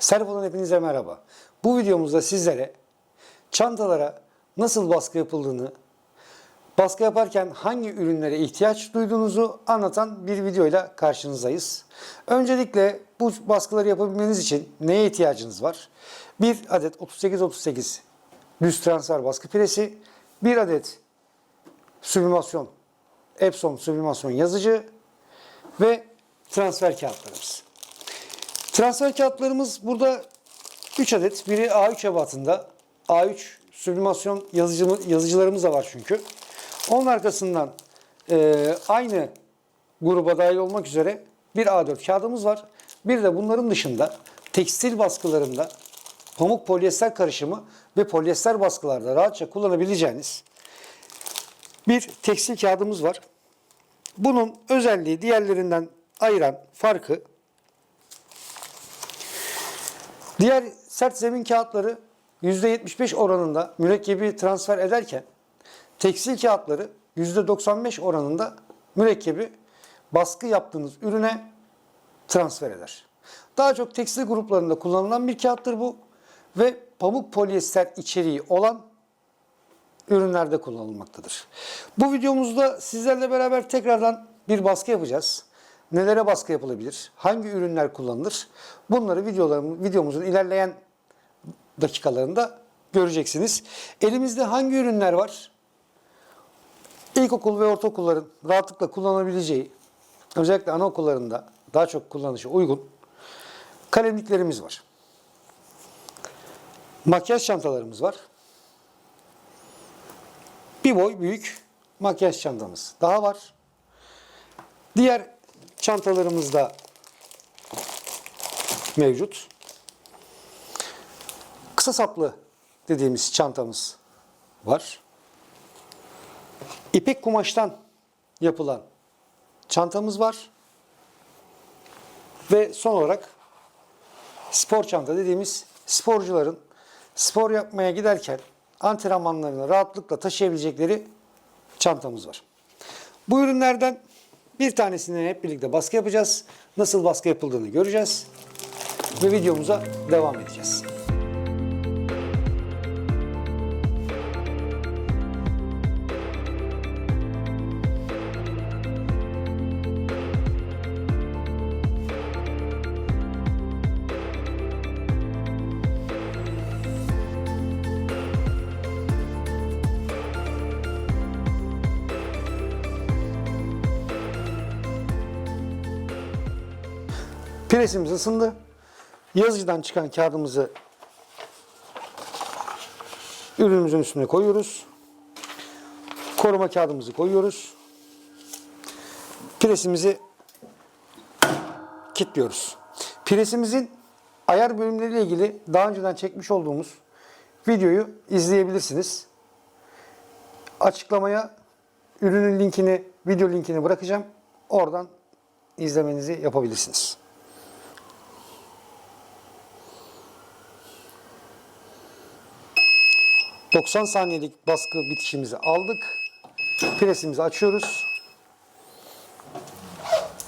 Servo'dan hepinize merhaba. Bu videomuzda sizlere çantalara nasıl baskı yapıldığını, baskı yaparken hangi ürünlere ihtiyaç duyduğunuzu anlatan bir videoyla karşınızdayız. Öncelikle bu baskıları yapabilmeniz için neye ihtiyacınız var? Bir adet 38-38 düz transfer baskı piresi, bir adet süblimasyon, Epson süblimasyon yazıcı ve transfer kağıtlarımız. Transfer kağıtlarımız burada 3 adet. Biri A3 ebatında. A3 süblimasyon yazıcı, yazıcılarımız da var çünkü. Onun arkasından e, aynı gruba dahil olmak üzere bir A4 kağıdımız var. Bir de bunların dışında tekstil baskılarında pamuk polyester karışımı ve polyester baskılarda rahatça kullanabileceğiniz bir tekstil kağıdımız var. Bunun özelliği diğerlerinden ayıran farkı Diğer sert zemin kağıtları %75 oranında mürekkebi transfer ederken tekstil kağıtları %95 oranında mürekkebi baskı yaptığınız ürüne transfer eder. Daha çok tekstil gruplarında kullanılan bir kağıttır bu ve pamuk polyester içeriği olan ürünlerde kullanılmaktadır. Bu videomuzda sizlerle beraber tekrardan bir baskı yapacağız. Nelere baskı yapılabilir? Hangi ürünler kullanılır? Bunları videolarım, videomuzun ilerleyen dakikalarında göreceksiniz. Elimizde hangi ürünler var? İlkokul ve ortaokulların rahatlıkla kullanabileceği, özellikle anaokullarında daha çok kullanışa uygun kalemliklerimiz var. Makyaj çantalarımız var. Bir boy büyük makyaj çantamız daha var. Diğer çantalarımız da mevcut. Kısa saplı dediğimiz çantamız var. İpek kumaştan yapılan çantamız var. Ve son olarak spor çanta dediğimiz sporcuların spor yapmaya giderken antrenmanlarını rahatlıkla taşıyabilecekleri çantamız var. Bu ürünlerden bir tanesini hep birlikte baskı yapacağız. Nasıl baskı yapıldığını göreceğiz. Ve videomuza devam edeceğiz. Presimiz ısındı. Yazıcıdan çıkan kağıdımızı ürünümüzün üstüne koyuyoruz. Koruma kağıdımızı koyuyoruz. Presimizi kilitliyoruz. Presimizin ayar bölümleriyle ilgili daha önceden çekmiş olduğumuz videoyu izleyebilirsiniz. Açıklamaya ürünün linkini, video linkini bırakacağım. Oradan izlemenizi yapabilirsiniz. ...90 saniyelik baskı bitişimizi aldık. Presimizi açıyoruz.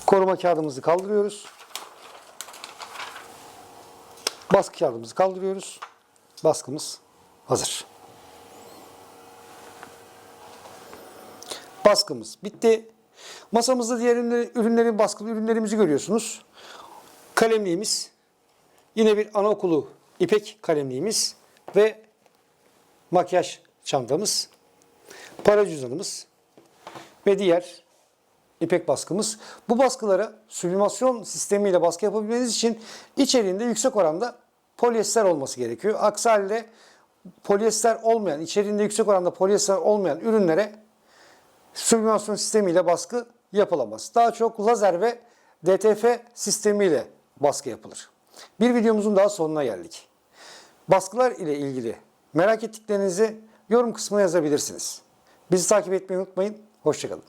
Koruma kağıdımızı kaldırıyoruz. Baskı kağıdımızı kaldırıyoruz. Baskımız hazır. Baskımız bitti. Masamızda diğer ürünleri- ürünlerin baskılı ürünlerimizi görüyorsunuz. Kalemliğimiz, yine bir anaokulu ipek kalemliğimiz ve makyaj çantamız, para cüzdanımız ve diğer ipek baskımız. Bu baskılara sublimasyon sistemiyle baskı yapabilmeniz için içeriğinde yüksek oranda polyester olması gerekiyor. Aksi halde polyester olmayan, içeriğinde yüksek oranda polyester olmayan ürünlere süblimasyon sistemiyle baskı yapılamaz. Daha çok lazer ve DTF sistemiyle baskı yapılır. Bir videomuzun daha sonuna geldik. Baskılar ile ilgili merak ettiklerinizi yorum kısmına yazabilirsiniz. Bizi takip etmeyi unutmayın. Hoşçakalın.